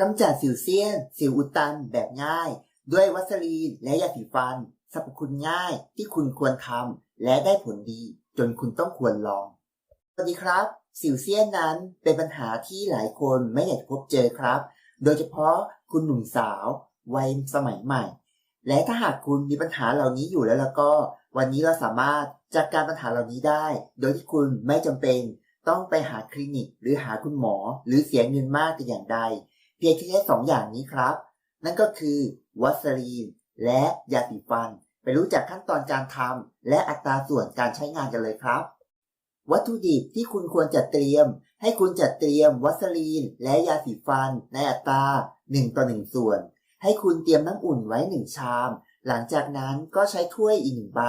กำจัดสิวเซียน สิวอุดตันแบบง่าย ด้วยวัสลีนและยาสีฟันสรรพคุณง่ายที่คุณควรทำและได้ผลดี จนคุณต้องควรลอง สวัสดีครับ สิวเซียนนั้นเป็นปัญหาที่หลายคนไม่อยากพบเจอครับ โดยเฉพาะคุณหนุ่มสาว วัยสมัยใหม่ และถ้าหากคุณมีปัญหาเหล่านี้อยู่แล้วแล้วก็ วันนี้เราสามารถจัดการปัญหาเหล่านี้ได้ โดยที่คุณไม่จำเป็น ต้องไปหาคลินิก หรือหาคุณหมอ หรือเสียเงินมากแต่อย่างใด เพียงแค่สองอย่างนี้ครับ นั่นก็คือวัสลีนและยาสีฟัน ไปรู้จักขั้นตอนการทำและอัตราส่วนการใช้งานกันเลยครับ วัตถุดิบที่คุณควรจัดเตรียม ให้คุณจัดเตรียมวัสลีนและยาสีฟัน ในอัตรา1ต่อ1ส่วน ให้คุณเตรียมน้ำอุ่นไว้ 1 ชาม หลังจากนั้นก็ใช้ถ้วยอีกหนึ่งใบ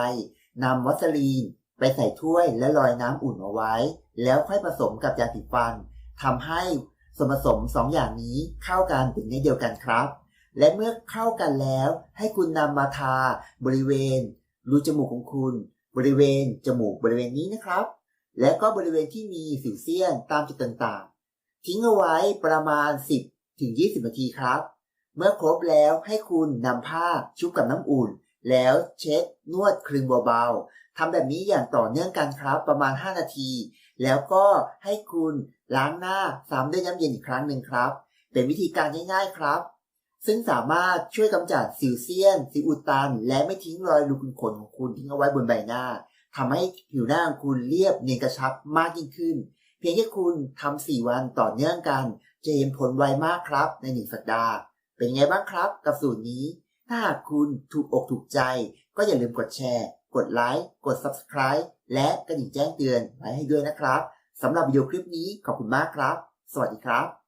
นำวัสลีนไปใส่ถ้วยและลอยน้ำอุ่นเอาไว้ แล้วค่อยผสมกับยาสีฟันทำให้ ส่วนผสมสองอย่างนี้เข้ากันเป็นเนื้อเดียวกันครับ และเมื่อเข้ากันแล้วให้คุณนำมาทาบริเวณ รูจมูกของคุณ บริเวณจมูกบริเวณนี้นะครับ และก็บริเวณที่มีสิวเซียนตามจุดต่างๆ ทิ้งเอาไว้ประมาณ 10 ถึง 20 นาทีครับ เมื่อครบแล้วให้คุณนำผ้าชุบกับน้ำอุ่น แล้วเช็ดนวดคลึงเบาๆทำแบบนี้อย่างต่อเนื่องกันครับประมาณ 5 นาที แล้วก็ให้คุณล้างหน้าซ้ำด้วยน้ำเย็นอีกครั้งหนึ่งครับ เป็นวิธีการง่ายๆครับ ซึ่งสามารถช่วยกำจัดสิวเซียน สิวอุดตัน และไม่ทิ้งรอยรูขุมขนของคุณทิ้งเอาไว้บนใบหน้าทำให้ผิวหน้าของคุณเรียบเนียนกระชับมากยิ่งขึ้น เพียงแค่คุณทำ4วันต่อเนื่องกัน จะเห็นผลไวมากครับในหนึ่งสัปดาห์ เป็นไงบ้างครับ กับสูตรนี้ ถ้าหากคุณถูกอกถูกใจ ก็อย่าลืมกดแชร์ กดไลค์กด Subscribe และกระดิ่งแจ้งเตือนไว้ให้ด้วยนะครับสำหรับวิดีโอคลิปนี้ขอบคุณมากครับ สวัสดีครับ